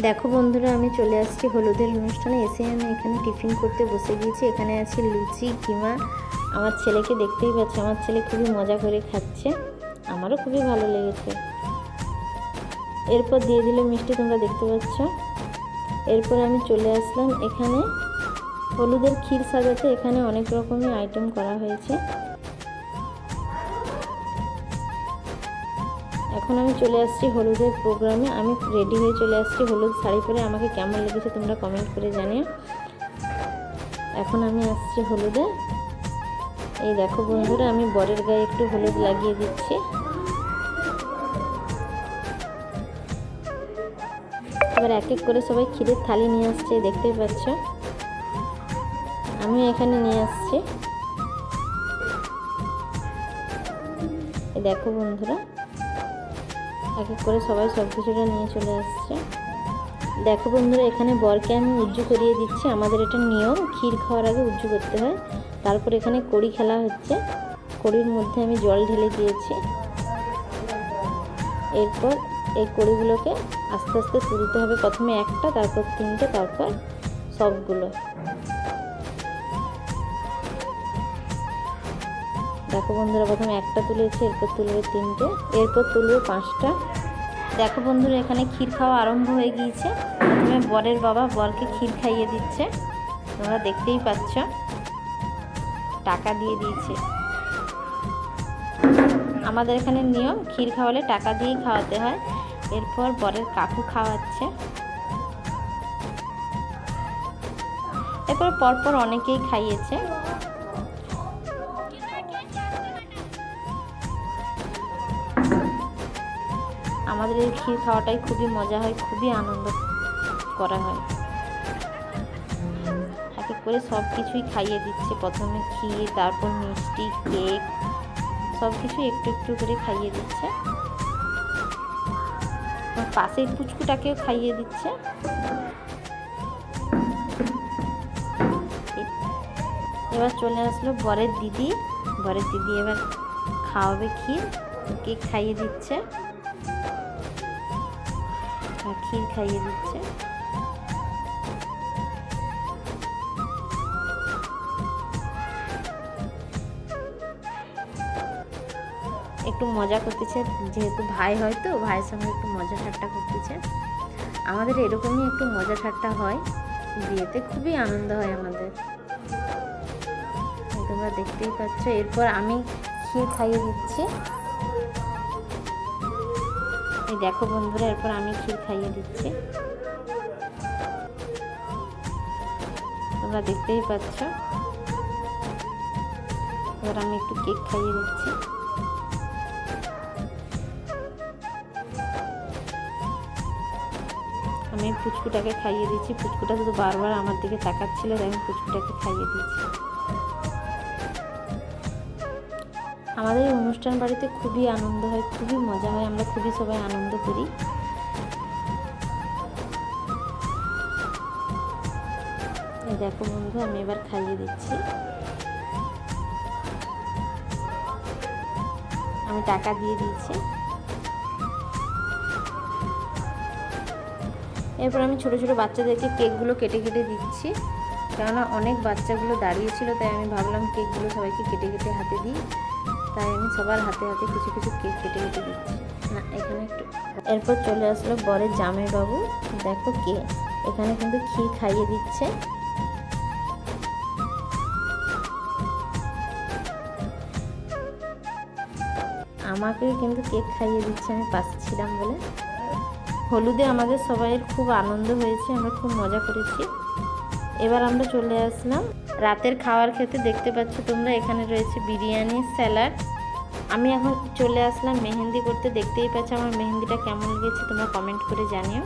দেখো বন্ধুরা, আমি চলে আসছি হলুদের অনুষ্ঠানে। এসে আমি এখানে টিফিন করতে বসে গিয়েছি। এখানে আছে লুচি, কিমা। আমার ছেলেকে দেখতেই পাচ্ছি, আমার ছেলে খুবই মজা করে খাচ্ছে। আমারও খুবই ভালো লেগেছে। এরপর দিয়ে দিল মিষ্টি, তোমরা দেখতে পাচ্ছ। এরপর আমি চলে আসলাম এখানে। হলুদের ক্ষীর সাজাতে এখানে অনেক রকমের আইটেম করা হয়েছে। এখন আমি চলে আসছি হলুদের প্রোগ্রামে। আমি রেডি হয়ে চলে আসছি হলুদ শাড়ি পরে। আমাকে কেমন লেগেছে তোমরা কমেন্ট করে জানিও। এখন আমি আসছি হলুদে। এই দেখো বন্ধুরা, আমি বরের গায়ে একটু হলুদ লাগিয়ে দিচ্ছি। এবার এক এক করে সবাই ক্ষীরের থালি নিয়ে আসছে, দেখতেই পাচ্ছ। আমি এখানে নিয়ে আসছি। দেখো বন্ধুরা এক এক করে সবাই সব কিছুটা নিয়ে চলে আসছে। দেখো বন্ধুরা, এখানে বরকে আমি উজ্জু করিয়ে দিচ্ছি। আমাদের এটা নিয়ম, ক্ষীর খাওয়ার আগে উজ্জু করতে হয়। তারপর এখানে কড়ি খেলা হচ্ছে। কড়ির মধ্যে আমি জল ঢেলে দিয়েছি। এরপর এই কড়িগুলোকে আস্তে আস্তে তুলতে হবে। প্রথমে একটা, তারপর তিনটে, তারপর সবগুলো। দেখো বন্ধুরা, প্রথমে একটা তুলেছে এরপর তুলবে তিনটে, এরপর তুলবে পাঁচটা। দেখো বন্ধুরা, এখানে ক্ষীর খাওয়া আরম্ভ হয়ে গিয়েছে। প্রথমে বরের বাবা বরকে ক্ষীর খাইয়ে দিচ্ছে। তোমরা দেখতেই পাচ্ছ, টাকা দিয়ে দিয়েছে। আমাদের এখানে নিয়ম, ক্ষীর খাওয়ালে টাকা দিয়েই খাওয়াতে হয়। এরপর বরের কাকু খাওয়াচ্ছে। এরপর পরপর অনেকেই খাইয়েছে। আমাদের এই ক্ষীর খাওয়াটাই খুবই মজা হয়, খুবই আনন্দ করা হয়। এক এক করে সব কিছুই খাইয়ে দিচ্ছে। প্রথমে ক্ষীর, তারপর মিষ্টি, কেক, সব কিছু একটু একটু করে খাইয়ে দিচ্ছে। পাশের পুচকুটাকেও খাইয়ে দিচ্ছে। এবার চলে আসলো বরের দিদি। বরের দিদি এবার খাওয়াবে ক্ষীর, কেক খাইয়ে দিচ্ছে। ক্ষীর খাইয়ে দিচ্ছে একটু মজা করতেছে, যেহেতু ভাই হয় তো, ভাইয়ের সঙ্গে একটু মজা ঠাট্টা করতেছে। আমাদের এরকমই একটু মজা ঠাট্টা হয়, বিয়েতে খুবই আনন্দ হয় আমাদের। তোমরা দেখতেই পাচ্ছ, এরপর আমি ক্ষীর খাইয়ে দিচ্ছি? দেখো বন্ধুরা, এরপর আমি ক্ষীর খাইয়ে দিচ্ছি। তোমরা দেখতেই পাচ্ছ। এবার আমি একটু কেক খাইয়ে দিচ্ছি। আমি পুচকুটাকে খাইয়ে দিচ্ছি। পুচকুটা শুধু বারবার আমার দিকে তাকাচ্ছিল, তাই আমি পুচকুটাকে খাইয়ে দিচ্ছি। আমাদের অনুষ্ঠান বাড়িতে খুবই আনন্দ হয়, খুবই মজা হয়, আমরা খুবই সবাই আনন্দ করি। দেখো বন্ধু, আমি এবার খাইয়ে দিচ্ছি। আমি টাকা দিয়ে দিয়েছি। এরপর আমি ছোট ছোট বাচ্চাদেরকে কেকগুলো কেটে কেটে দিচ্ছি। কেননা অনেক বাচ্চাগুলো দাঁড়িয়েছিল তাই আমি ভাবলাম কেকগুলো সবাইকে কেটে কেটে হাতে দিই। তাই আমি সবার হাতে হাতে কিছু কিছু কেক কেটে কেটে দিচ্ছি। না, এখানে একটু এরপর চলে আসলো বরের জামাইবাবু। দেখো কে, এখানে কিন্তু ক্ষীর খাইয়ে দিচ্ছে। আমাকে কিন্তু কেক খাইয়ে দিচ্ছে, আমি পাশে ছিলাম বলে। হলুদে আমাদের সবাইয়ের খুব আনন্দ হয়েছে, আমরা খুব মজা করেছি। এবার আমরা চলে আসলাম। রাতের খাওয়ার খেতে দেখতে পাচ্ছ তোমরা এখানে রয়েছে বিরিয়ানি, স্যালাড। আমি এখন চলে আসলাম মেহেন্দি করতে। দেখতেই পাচ্ছ আমার মেহেন্দিটা কেমন লেগেছে তোমরা কমেন্ট করে জানিও।